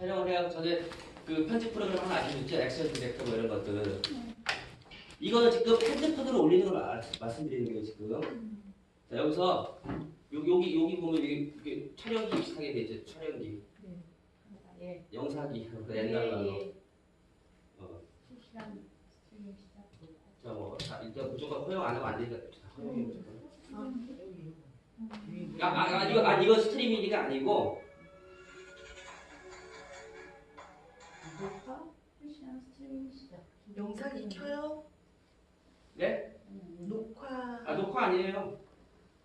촬영을 해야 전에 그 편집 프로그램 하나 아시죠? 엑셀 디렉터 뭐 이런 것들. 이거는 지금 핸드폰으로 올리는 걸 아- 말씀드리는 거예요 지금. 자 여기서 요, 여기 여기 보면 이게, 이게 촬영기 비슷하게 돼 있죠. 촬영기, 예. 영상기 그 옛날 말로. 예, 예. 어. 자, 뭐, 자, 일단 무조건 허용 안 하면 안 되니까 자, 허용이 무조건. 아, 아, 아, 이거, 아, 이거 스트리밍이가 아니고, 녹화 실시간 스트리밍 시작. 영상이 켜요? 네? 녹화 아, 녹화 아니에요.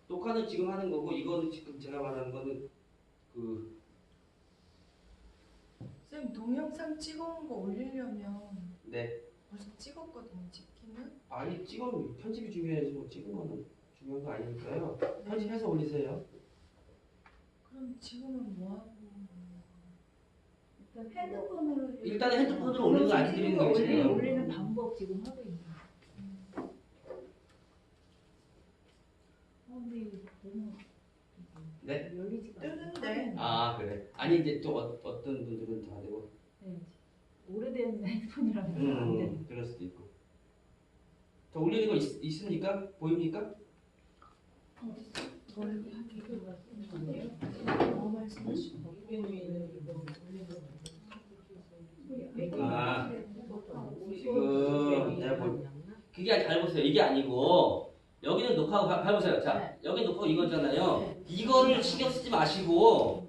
녹화는 지금 하는 거고, 이거는 지금 제가 말하는 거는, 그, 쌤 동영상 찍어온 거 올리려면 네. 벌써 찍었거든요 찍기는 아니, 찍으면 편집이 중요해야지, 뭐, 찍으면 중요한 거 아니니까요. 편집해서 올리세요. 그럼 지금은 뭐 하고 일단 핸드폰으로 일단 핸드폰으로 올리는 거 알려드리는 거예요, 올리, 지금. 올리는 방법 지금 하고 있는 거예요. 어, 근데 이거 너무 네? 열리지가 않아요. 뜨는데 아, 그래. 아니, 이제 또 어, 어떤 분들은 다 되고, 네. 오래된 핸드폰이라면 안 되는. 음, 그럴 수도 있고. 저 올리는 거 있, 있습니까? 보입니까? 아, 지금 내가 볼 그게 잘 보세요. 이게 아니고 여기는 녹화하고 봐- 봐보세요. 자, 여기 녹화 이거잖아요. 이거를 신경 쓰지 마시고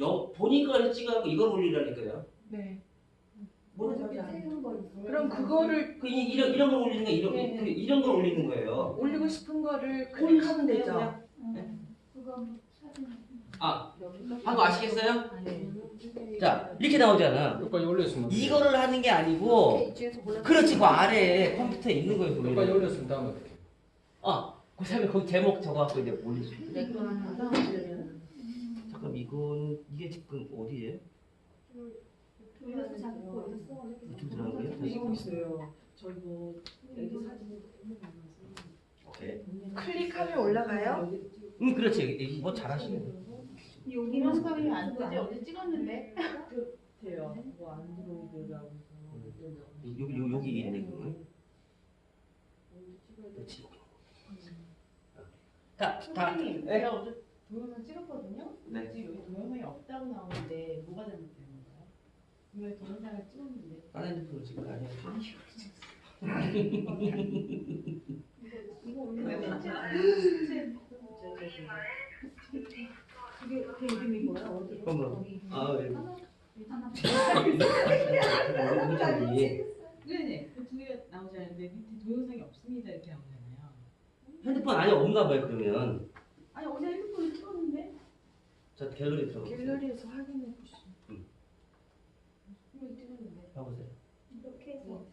여, 본인 걸 찍어갖고 이걸 올리라니까요. 네 있어요? 그럼 그거를 그 이- 이런 이런 걸 올리는 거 이런 네, 네. 그 이런 걸 올리는 거예요. 올리고 싶은 거를 클릭하면 되죠 그거 사진 아, 하고 아시겠어요? 네. 자, 이렇게 나오잖아. 여기까지 올렸으면 이거를 하는 게 아니고 그렇지 그 아래에 컴퓨터에 있는 거예요. 여기까지. 올렸으면 다음 어떻게 아, 그 다음에 거기 제목 적어갖고 이제 올리시면 잠깐 이건 이게 지금 어디예요? 유튜브 들어간 거예요? 다시 이거 있어요. 저희 뭐 애기 사진 오케이. 클릭하면 올라가요? 음, 그렇지. 뭐 잘하시네. 여기는 스카이이 안 뜨지? 어제 찍었는데. 돼요. 뭐 안드로이드라고 해서 여기 여기 여기 있네 그거. 그렇지. 자, 다. 선생님, 네. 제가 어제 동영상 찍었거든요. 네. 지금 여기 동영상이 없다고 나오는데 뭐가 잘못된 건가요? 왜 동영상을 찍었는데 다른 핸드폰으로 찍은 거 아니야? 이거 올리면 그게 그 이름이 뭐야? 어디? 그러면 거기. 아, 네. 하나. 핸드폰이 네네 그 두개 나오지 않는데 밑에 동영상이 없습니다 이렇게 나오잖아요. 핸드폰 안에 없나 봐요 그러면. 아니 어제 핸드폰을 찍었는데. 자 갤러리 들어가. 갤러리에서 확인해 보시면 이거 찍었는데. 봐보세요. 이렇게 해서.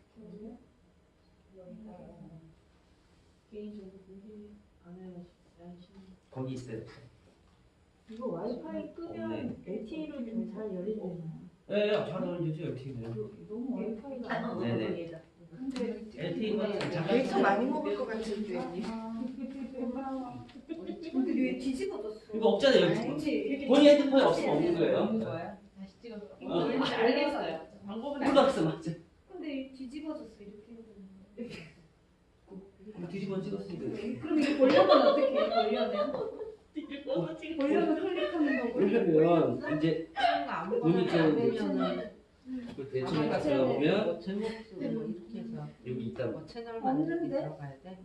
개인적으로 공개 안 하시는 거기 있어요. 이거 와이파이 끄면 LTE로 좀 잘 열리잖아요. 예, 예, 잘 어울리죠 LTE는. 너무 와이파이가. 네네. 근데 LTE가 데이터 많이 먹을 것 같은데 근데 왜 뒤집어졌어? 이거 없잖아요 여기. 아니지. 본인 핸드폰에 없으면 없는 거예요. 다시 찍어서 어. 알겠어요. 방법은 알겠어요. 몰랐어 맞아. 근데 뒤집어졌어 이렇게. 그럼 뒤집어 찍었으니까. 그럼 이거 보려면 어떻게 해? 보려면? 보려면 클릭하는 거고. 그러면 이제 아무거나 여기 저안 되면은 그 대충 딱 들어가 보면 뭐 제목 쓰고 뭐 이렇게 해서 여기 있다. 뭐 채널만 이렇게 없는데? 들어가야 돼.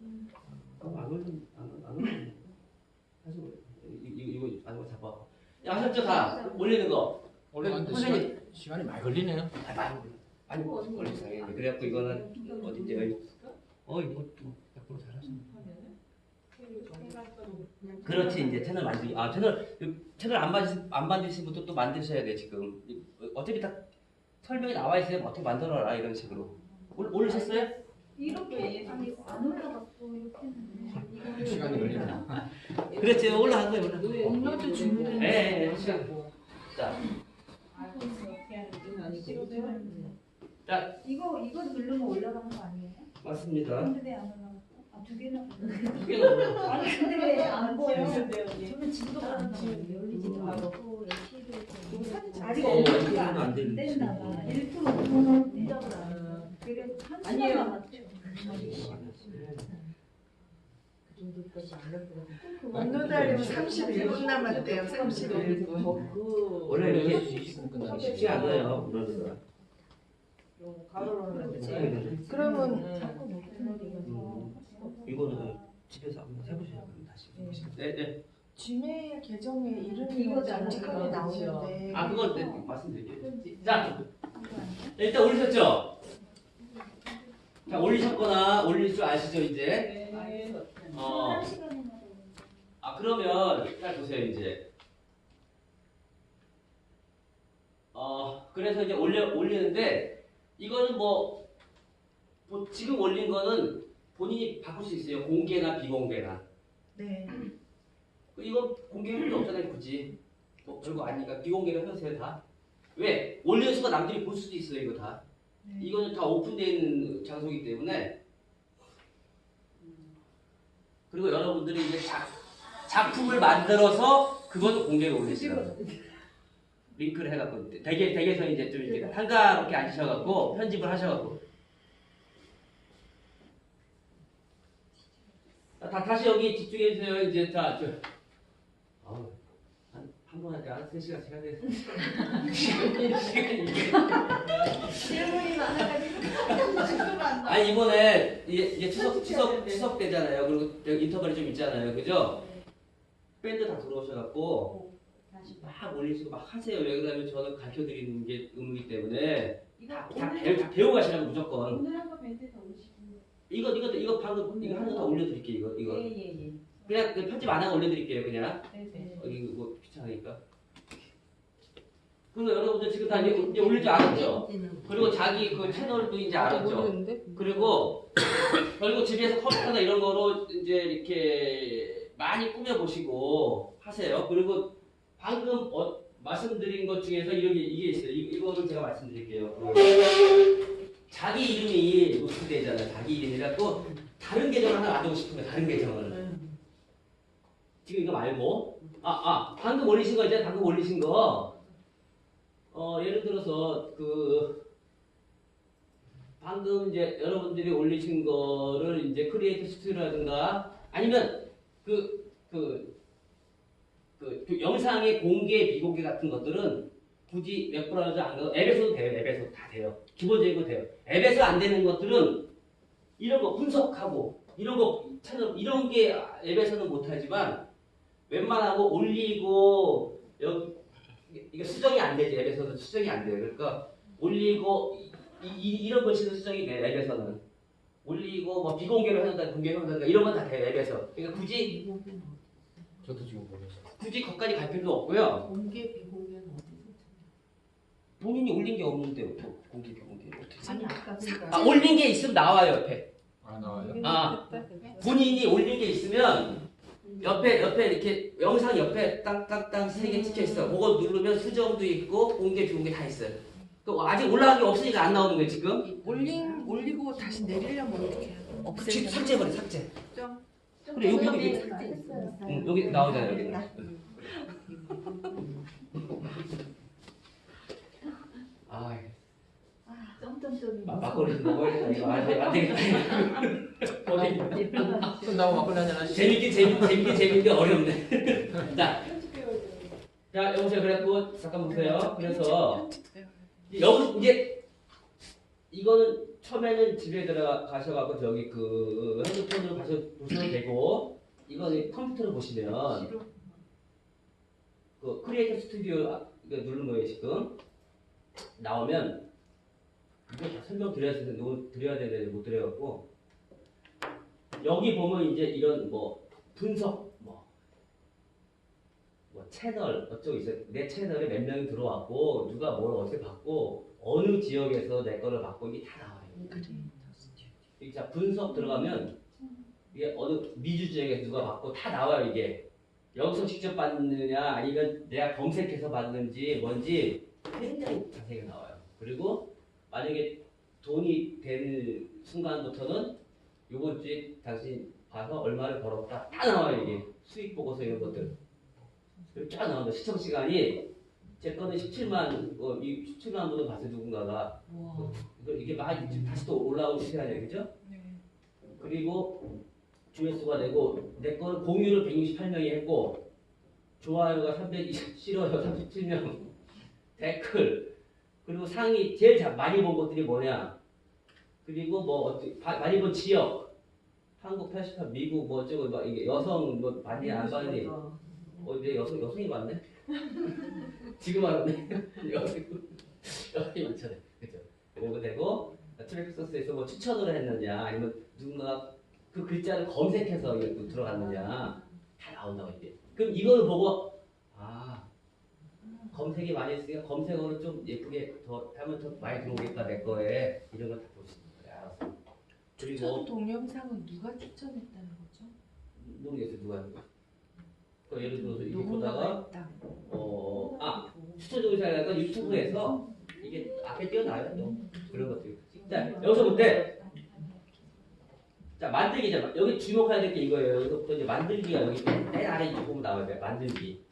어, 안 올린 안안 올린. 하시고 이거 이거 아니고 잡아. 야 하셨죠 다 올리는 거. 선생님. 시간, 시간이 많이 걸리네요. 아, 많이 많이 걸리 상해. 그래갖고 이거는 어딘지 여기. 어 이거 좀100% 잘하시네. 그렇지 이제 채널 만들기 아 채널 채널 안 만드신 안 만드신 분도 또 만드셔야 돼 지금 어차피 다 설명이 나와 있어요 어떻게 만들어라 이런 식으로 올, 올리셨어요? 이렇게 아니 안 올라갔어 이렇게 했는데. 시간이 걸리네. 그렇지 올라간 거예요 올라. 업로드 예, 예, 시간. 자, 자 이거 이거 누르면 올라가는 거 아니에요? 맞습니다. 근데 왜 안? 아 두 개나. 두 올라. 아니 근데 왜안 보여? 네, 저는 지도가 안 나와요. 열리지도 않고 사진 아직 어, 업로드가 안 떼나 봐. 거. 1% 인정을 안 해요. 그래서 한. 시간 남았죠. 그 정도까지 안 했거든. 원노달리면 31분 남았대요. 31분. 그 원래 이렇게 20분 끝나는 쉽지 않아요. 그러니까. 가로로 하는데 네. 그러면 음, 이거는 집에서 한번 해보셔야 됩니다. 다시. 네, 네. 지메일 계정에 이름이 정직하게 그거. 나오는데 아, 그건 네, 말씀드릴게요. 자, 일단 올리셨죠? 자, 올리셨거나 올릴 줄 아시죠, 이제? 어. 한 시간이나 아, 그러면, 잘 보세요, 이제. 어, 그래서 이제 올려, 올리는데, 이거는 뭐, 뭐 지금 올린 거는 본인이 바꿀 수 있어요. 공개나 비공개나. 네. 이거 공개할 필요 없잖아요, 굳이. 뭐 별거 아니니까 비공개로 해주세요, 다. 왜? 순간 남들이 볼 수도 있어요, 이거 다. 이거는 다 오픈되어 있는 장소이기 때문에. 그리고 여러분들이 이제 작, 작품을 만들어서 그것도 공개로 올리시라고. 링크를 해갖고 댁에 댁에서 이제 좀 이렇게 한가롭게 앉으셔갖고 편집을 하셔갖고 다 다시 여기 집중해 주세요. 이제 자 저. 아우 한 한 번에 한3 시간씩 해야 돼 질문이 많아가지고. 아니 이번에 이제, 이제 추석 추석 추석 때잖아요. 그리고 인터벌이 좀 있잖아요. 그죠? 밴드 다 들어오셔갖고 다시. 막 올리시고 막 하세요. 왜 그러냐면 저는 가르쳐 드리는 게 의무이기 때문에. 이거 다, 다, 오늘 배우, 다 배우고 가시라고 무조건. 오늘 한거 멘트 더 오시고. 이거 이거 이거 방금 이거 하나 다 올려드릴게요. 이거 이거. 예예예. 그냥 그 편집 안 하고 올려드릴게요 그냥. 네네. 어, 이거 뭐 귀찮으니까. 그리고 여러분들 지금 다 이제, 이제 올릴 줄 알았죠? 그리고 자기 그 채널도 이제 알았죠? 그리고 그리고 집에서 컴퓨터나 이런 거로 이제 이렇게 많이 꾸며 보시고 하세요. 그리고 방금 어, 말씀드린 것 중에서 이런 게 이게 있어요. 이, 이거를 제가 말씀드릴게요. 그 자기 이름이 노출되잖아요. 자기 이름이라고 다른 계정을 하나 놔두고 싶은 거예요 다른 계정을. 지금 이거 말고. 아, 아 방금 올리신 거 이제 방금 올리신 거. 어, 예를 들어서 그 방금 이제 여러분들이 올리신 거를 이제 크리에이터 스튜디오라든가 아니면 그, 그, 그, 그 영상의 공개, 비공개 같은 것들은 굳이 웹 브라우저 안 가도 앱에서도 돼요. 앱에서 다 돼요. 기본적인 거 돼요. 앱에서 안 되는 것들은 이런 거 분석하고 이런 거 찾아 이런 게 앱에서는 못하지만 웬만하고 올리고 여기 이게 수정이 안 되지 앱에서는 수정이 안 돼요. 그러니까 올리고 이, 런 것이 수정이 돼 앱에서는 올리고 뭐 비공개로 해놓는다 공개로 해놓는다 이런 건 다 돼요 앱에서. 그러니까 굳이 저도 지금 보면서 굳이 거기까지 갈 필요 없고요. 공개 어디서 본인이 올린 게 없는데 또 공개 비공개 어떻게? 아니 아까 그러니까 아 올린 게 있으면 나와요 옆에. 아 나와요? 아 본인이 올린 게 있으면 옆에 옆에 이렇게 영상 옆에 땅땅땅 세 개 찍혀 있어. 그거 누르면 수정도 있고 공개 비공개 다 있어요. 그 아직 올라간 게 없으니까 안 나오는 거예요 지금. 올린 올리고 다시 내리려면 어떻게 해요? 지금 없애는 삭제해버려 삭제. 좀 그래 여기 여기. 응, 여기 나오잖아요 여기. 아 막- 막걸리 좀 먹어야 되나 이거 안 돼- 안 되겠다. 어디 끝나고 막걸리 한잔 하시죠 재밌게 재밌 재밌게 재밌게 어렵네. 자, 자 여보세요. 그래갖고 잠깐 보세요. 그래서. 여기 이제 이거는 처음에는 집에 들어가 가셔갖고 저기 그 핸드폰으로 가서 보셔도 되고 이거는 컴퓨터로 보시면 그 크리에이터 스튜디오 아, 이거 누른 거예요 지금 나오면 이거 다 설명 드려야 되는데 드려야 되는데 못 드려갖고. 여기 보면 이제 이런 뭐 분석 뭐, 뭐 채널 어쩌고 있어요. 내 채널에 몇 명이 들어왔고 누가 뭘 어디서 봤고 어느 지역에서 내 거를 봤고 이게 다 나와요. 이게 자 분석 들어가면 이게 어느 미주 지역에서 누가 봤고 다 나와요 이게. 여기서 직접 봤느냐 아니면 내가 검색해서 봤는지 뭔지 굉장히 자세하게 나와요. 그리고 만약에 돈이 되는 순간부터는 요번 주에 당신 봐서 얼마를 벌었다. 다 나와요 이게. 수익 보고서 이런 것들. 쫙 나온다. 시청 시간이 제 거는 17만 어, 이 17만 분을 봤어요 누군가가. 와. 그래서 이게 막 다시 또 올라오기 시작해요 그죠? 네. 그리고 조회수가 되고 내 거는 공유를 168명이 했고 좋아요가 320, 싫어요 37명. 댓글 그리고 상위 제일 자- 많이 본 것들이 뭐냐? 그리고 뭐 어떻게 바- 많이 본 지역. 한국 88 미국 뭐 어쩌고 막 이게 여성 뭐 많이 안 봤니? 어 이제 여성 여성이 많네? 지금 알았네. 여성 여성이 많잖아요. 그죠? 그리고 되고 트래픽 소스에서 뭐 추천을 했느냐 아니면 누군가 그 글자를 검색해서 들어갔느냐 다 나온다고 이게. 그럼 이걸 보고 아 검색이 많이 했으니까 검색어를 좀 예쁘게 더 하면 더 많이 들어오겠다 내 거에. 이런 걸다볼수 있는 거야 알았어. 추천 그리고 동영상은 누가 추천했다는 거죠? 모르겠어 누가 하는 거야 그 예를 들어서 이렇게 보다가 있다. 어아 추천 동영상이니까 유튜브에서 이게 앞에 띄어나와요 또 그런 것들. 자 여기서 볼때 자 만들기잖아 여기 주목해야 될 게 이거예요. 여기서부터 이제 만들기가 여기 맨 아래 이쪽 보면 나와요 만들기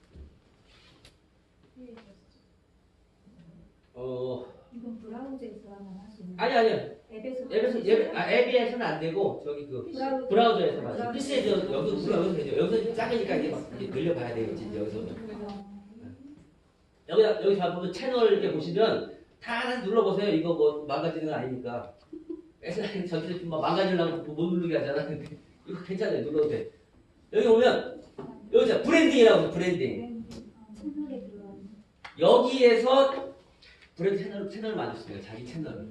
어 이건 브라우저에서 만 할수 있는 아니 아니 앱에서 앱에서 앱, 아, 앱에서는 안 되고 저기 그 브라우저 브라우저에서 맞아 PC에서 여기 여기서 되죠 여기서 작으니까 이제 막 이제 늘려봐야 돼요 진짜 여기서 여기 여기 잘 보면 채널 이렇게 보시면 다 하나 눌러보세요. 이거 뭐 망가지는 거 아니니까. 옛날에 전체 막 망가지려고 못 누르게 하잖아 근데. 이거 괜찮아요 눌러도 돼. 여기 보면 여기 자 브랜딩이라고 해서 브랜딩. 채널에 들어가는 여기에서 브랜드 채널, 채널을 만들 수 있어요. 자기 채널을.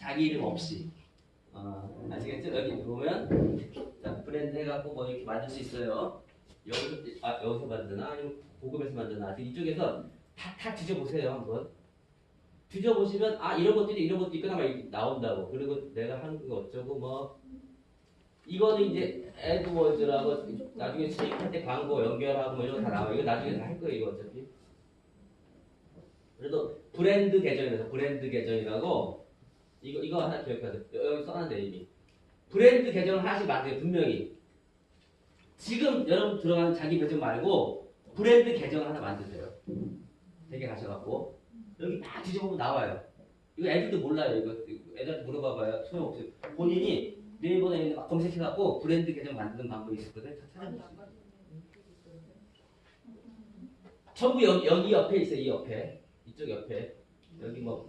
자기 이름 없이. 어, 아시겠죠? 여기 보면 자, 브랜드 해갖고 뭐 이렇게 만들 수 있어요. 여기서, 아, 여기서 만드나? 아니면 고급에서 만드나? 이쪽에서 다, 다 뒤져보세요. 한번. 뒤져보시면 아 이런 것들이 이런 것도 있구나 막 나온다고. 그리고 내가 하는 거 어쩌고 뭐 이거는 이제 애드워즈라고 나중에 수익할 때 광고 연결하고 뭐 이런 거 다 나와요. 이거 나중에 다 할 거예요. 이거 어차피. 그래도 브랜드 계정이라서 브랜드 계정이라고 이거 이거 하나 기억하세요. 여기 써놨는데 이미 브랜드 계정을 하나씩 만들어요 분명히. 지금 여러분 들어가는 자기 계정 말고 브랜드 계정을 하나 만드세요. 되게 가셔갖고 여기 막 뒤져보면 나와요. 이거 애들도 몰라요. 이거 애들한테 물어봐봐요. 소용없어요. 본인이 네이버에 막 검색해갖고 브랜드 계정 만드는 방법이 있었거든요. 찾아보세요. 전부 여기, 여기 옆에 있어요. 이 옆에. 이쪽 옆에. 여기 뭐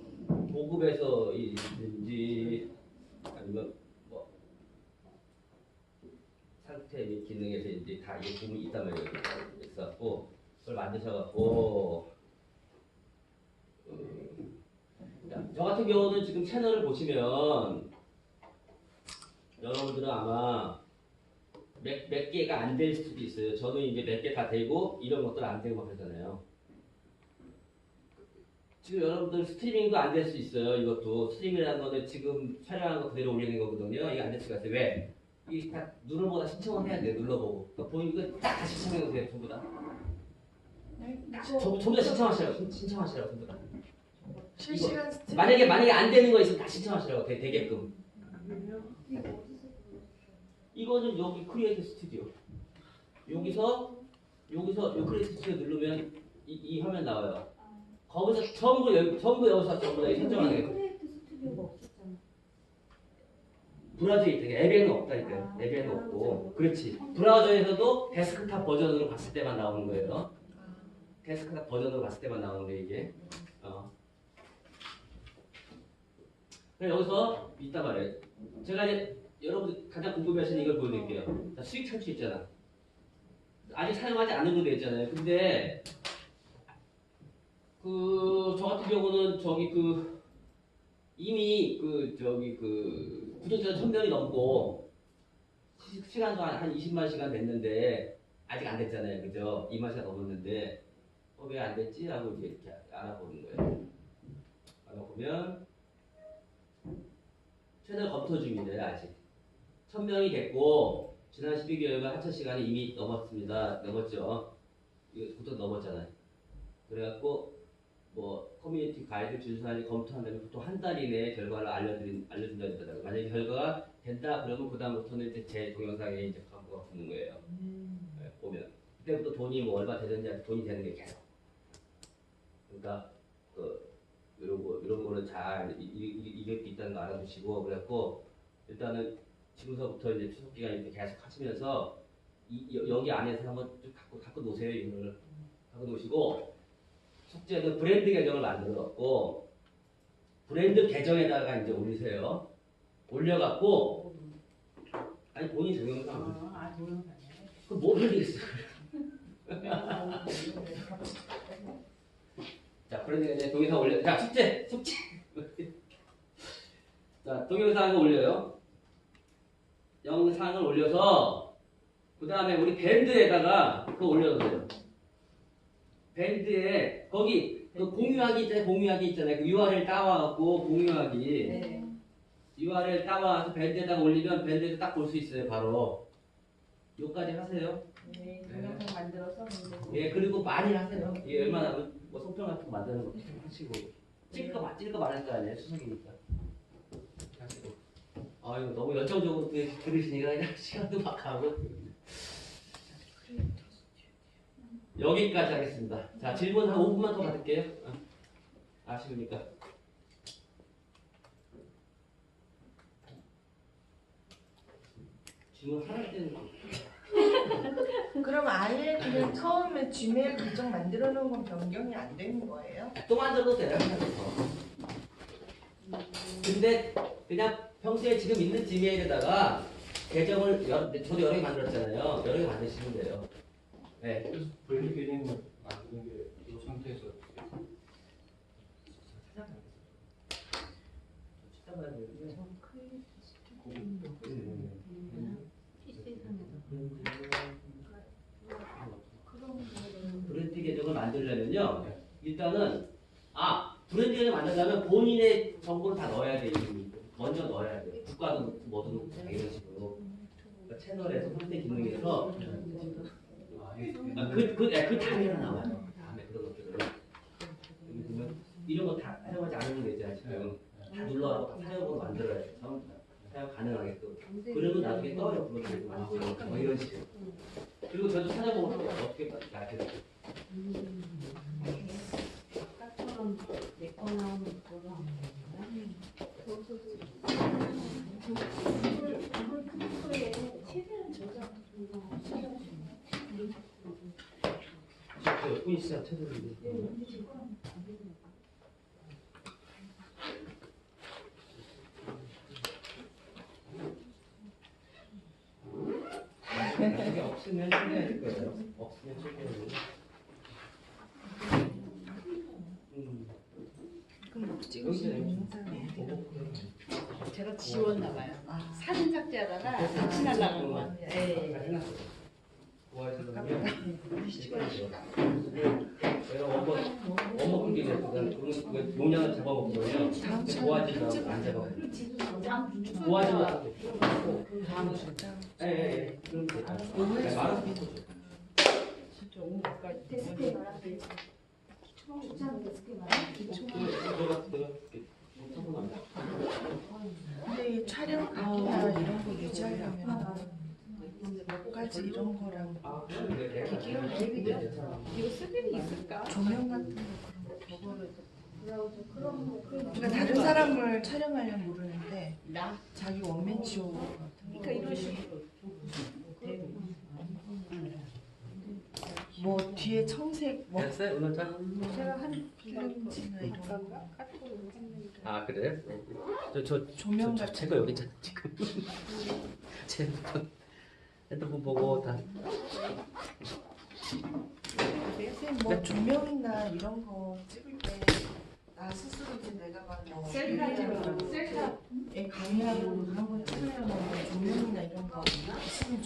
보급에서 있는지 아니면 뭐 상태 및 기능에서 이제 다 이게 부분이 있단 말이에요. 있었고 그걸 만드셔갖고 음, 자, 저 같은 경우는 지금 채널을 보시면 여러분들은 아마 몇, 몇 개가 안 될 수도 있어요. 저는 이제 몇 개 다 되고 이런 것들 안 되고 막 그러잖아요. 지금 여러분들 스트리밍도 안 될 수 있어요. 이것도 스트리밍이라는 거는 지금 촬영한 거 그대로 올리는 거거든요. 이게 안 될 수가 있어요. 왜? 이게 다 눌러보다 신청을 해야 돼요. 눌러보고. 그러니까 보니 이거 딱다 신청해 보세요. 전부 다. 전부, 전부 다 신청하시라고. 신- 신청하시라고 전부 다. 실시간 스트리밍. 만약에 만약에 안 되는 거 있으면 다 신청하시라고 되, 되게끔. 이거는 여기 크리에이터 스튜디오. 여기서 여기서 요 크리에이터 스튜디오 누르면 이, 이 화면 나와요. 거기서 전부 전부 여기서 전부 다게 스튜디오가 없었잖아. 브라우저에 있다. 앱에는 없다니까요. 앱에는 없고. 그렇지. 브라우저에서도 데스크탑 버전으로 봤을 때만 나오는 거예요. 데스크탑 버전으로 봤을 때만 나오는 게 이게. 어. 그래 여기서 이따 말이에요. 제가 이제 여러분들 가장 궁금해하시는 이걸 보여드릴게요. 자, 수익 창출 있잖아. 아직 사용하지 않은 분도 있잖아요. 근데 그 저 같은 경우는 저기 그 이미 그 저기 그 구독자 1000명이 넘고 시- 시간도 한, 한 20만 시간 됐는데 아직 안 됐잖아요. 그죠? 2만 시간 넘었는데 어, 왜 안 됐지? 라고 이제 이렇게 알아보는 거예요. 알아보면 채널 검토 중인데 아직 1000명이 됐고 지난 12개월간 합천 시간이 이미 넘었습니다. 넘었죠. 이거 보통 넘었잖아요. 그래갖고 뭐 커뮤니티 가이드 준수하니 검토한 다음에 보통 한 달 이내에 결과를 알려드린 알려준다 그러더라고요. 만약에 결과가 된다 그러면 그 다음부터는 이제 제 동영상에 이제 광고가 붙는 거예요. 네, 보면 그때부터 돈이 뭐 얼마 되는지 돈이 되는 게 계속 그러니까 그 이런 거 이런 거는 잘 이- 이- 이- 이력이 있다는 거 알아두시고 그래갖고 일단은 지금서부터 이제 추석 기간 이렇게 계속 하시면서 이, 여- 여기 안에서 한번 좀 갖고 갖고 노세요 이거를 갖고 노시고 숙제는 브랜드 계정을 만들어 갖고 브랜드 계정에다가 이제 올리세요. 올려갖고 아니 본인 동영상 아, 아, 동영상이에요? 그뭐 흘리겠어요? 자, 그러니까 이제 동영상 올려. 자, 숙제, 숙제. 자, 동영상을 올려요. 영상을 올려서 그 다음에 우리 밴드에다가 그거 올려도 돼요. 밴드에 거기 그 공유하기 있잖아요. 공유하기 있잖아요. 그 URL 따와갖고 공유하기. 네. URL 따와서 밴드에다가 올리면 밴드에서 딱 볼 수 있어요. 바로. 요까지 하세요. 네, 동영상 만들어서 근데 예, 그리고 많이 하세요. 예, 웬만하면 뭐 송편 같은 거 만드는 거 하시고 찔거 마- 찔거 많을 거 아니에요. 추석이니까. 하시고. 아 이거 너무 열정적으로 들- 들으시니까 그냥 시간도 막 가고. 여기까지 하겠습니다. 자 질문 한 5분만 더 받을게요. 어. 아쉬우니까. 질문 하나 때는 그럼 아예 그냥 처음에 지메일 계정 만들어 놓은 건 변경이 안 되는 거예요? 또 만들어도 돼요. 근데 그냥 평소에 지금 있는 지메일에다가 계정을 여러, 저도 여러 개 만들었잖아요. 여러 개 만드시면 돼요. 네. 그래서 브랜드 계정을 만드는 게 이 상태에서. 브랜드 계정을 만들려면요. 일단은 아 브랜드 계정 만들려면 본인의 정보를 다 넣어야 돼. 먼저 넣어야 돼. 국가도 뭐든 다 이런 식으로. 그러니까 채널에서 선택 기능에서 아, 아, 그, 그, 네, 그 다음에 나와요. 다음에 그런 것들을. 여기 보면 이런 거 다 사용하지 않으면 되잖아요. 지금. 다 눌러갖고 다 사용으로 만들어야죠. 사용 가능하게끔. 그러면 나중에 떠요. 그것도 만들고 뭐 이런 식으로. 그리고 저도 찾아보고 어떻게 나한테 아까처럼 내거 나오는 그거랑 그 뿐이 시작 찾아보는데. 이게 없으면 챙겨야 될 거예요. 없으면 챙겨야. 음. 그럼 찍으시는 제가 지웠나 봐요. 아, 사진 삭제하다가 같이 날라간 거 같아요. 예. 내가 원본 원본 끊기는 그건 용량을 잡아먹거든요. 편집 안 잡아. 네. 도와주려고. 다음 주장 예예예. 오늘 네, 말아서 해보죠. 진짜 오늘까지 데스크에 말하세요. 추천 데스크에 말하세요. 들어가 들어가. 성공합니다. 근데 이 촬영 각이나 이런 거 유지하려면 몇 가지 이런 거랑 아, 근데 내가 이거 쓸 일이 있을까? 조명 같은 거 그런 거. 그럼 그러니까 다른 사람을 촬영하려면 모르는데 나? 자기 원맨쇼 그러니까 이런 식으로 뭐 뒤에 청색 뭐 됐어요? 오늘 자. 제가 한 필름지나 이런 거 아까 카톡으로 했는데 아? 저저 조명 저, 같은 제거 여기 있잖아 지금. 제 핸드폰 핸드폰 보고 다. 뭐 네, 뭐 조명이나 이런 거 찍을 때 나 스스로 이제 내가 막뭐 셀카처럼 어, 셀카. 예 강의하고 뭐 그런 거 찍으려면 조명이나 뭐 이런 거 있으면